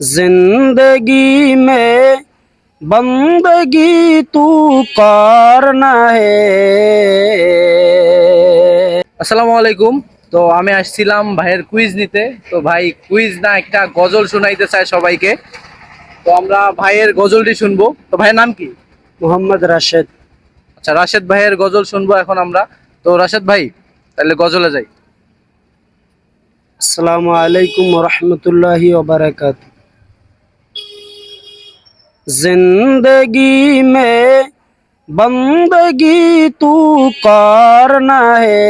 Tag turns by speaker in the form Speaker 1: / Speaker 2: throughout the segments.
Speaker 1: जिंदगी में बंदगी तू करना है
Speaker 2: আসসালামু আলাইকুম তো আমি আসছিলাম ভাইয়ের কুইজ নিতে তো ভাই কুইজ না একটা গজল শোনাইতে চায় সবাইকে তো আমরা ভাইয়ের গজলটি শুনবো তো ভাইয়ের নাম কি
Speaker 1: मोहम्मद राशिद
Speaker 2: আচ্ছা রাশেদ ভাইয়ের গজল শুনবো এখন আমরা তো রাশেদ ভাই তাহলে গজলে যাই
Speaker 1: अस्सलाम वालेकुम रहमतुल्लाहि व बरकातहू ज़िंदगी में बंदगी तू कारण है।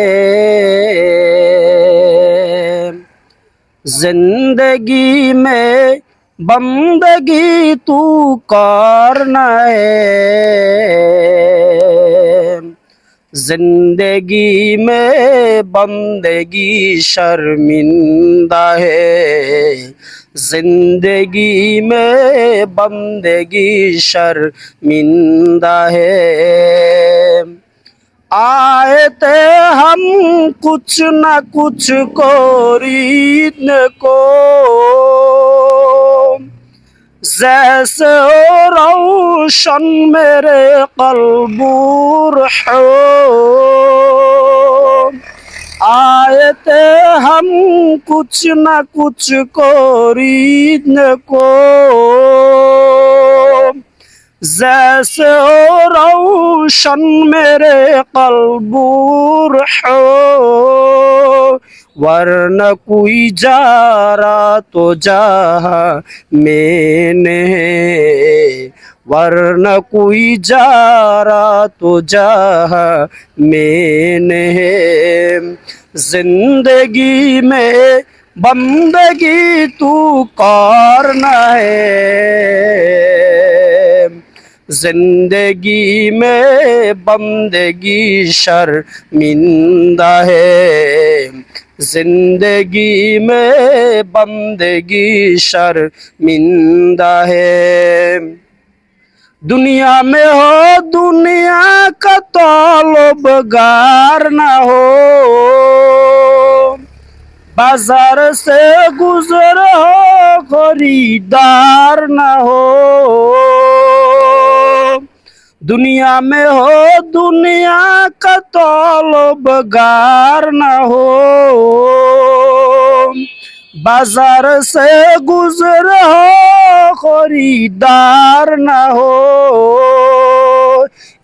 Speaker 1: ज़िंदगी में बंदगी तू कारण है। जिंदगी में बंदगी शर्मिंदा है जिंदगी में बंदगी शर्मिंदा है आए थे हम कुछ न कुछ खरीदने को जैसे हो रोशन मेरे कलबूर हो आए थे हम कुछ न कुछ खरीदने को जैसे हो रोशन मेरे कलबूर हो ورنہ کوئی جارا تو جہاں میں نے ورنہ کوئی جارا تو جہاں میں نے زندگی میں بندگی تو کارنا ہے زندگی میں بندگی شرمندہ ہے जिंदगी में बंदगी शर्मिंदा है दुनिया में हो दुनिया का तौलबगार ना हो बाजार से गुजर हो खरीदार ना हो दुनिया में हो दुनिया का तौलबगार ना हो बाजार से गुजर हो खरीदार ना हो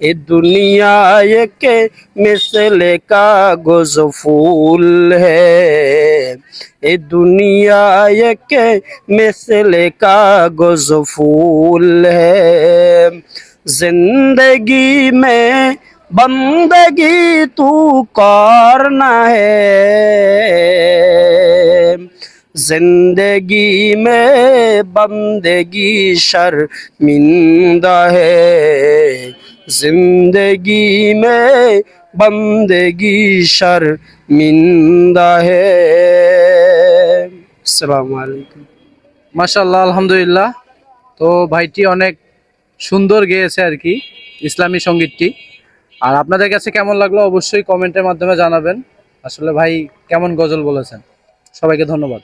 Speaker 1: ये दुनिया ये के मिसले कागज फूल है ये दुनिया ये के मिसले कागज फूल है जिंदगी में बंदगी तू करना है जिंदगी में बंदगी शर्मिंदा है जिंदगी में बंदगी शर्मिंदा है अस्सलाम वालेकुम
Speaker 2: মাশাল্লাহ আলহামদুলিল্লাহ তো ভাইটি অনেক সুন্দর গেয়েছে আর কি, ইসলামী সঙ্গীতটি। আর আপনাদের কাছে কেমন লাগল অবশ্যই কমেন্টের মাধ্যমে জানাবেন। আসলে ভাই কেমন গজল বলেছেন, সবাইকে ধন্যবাদ।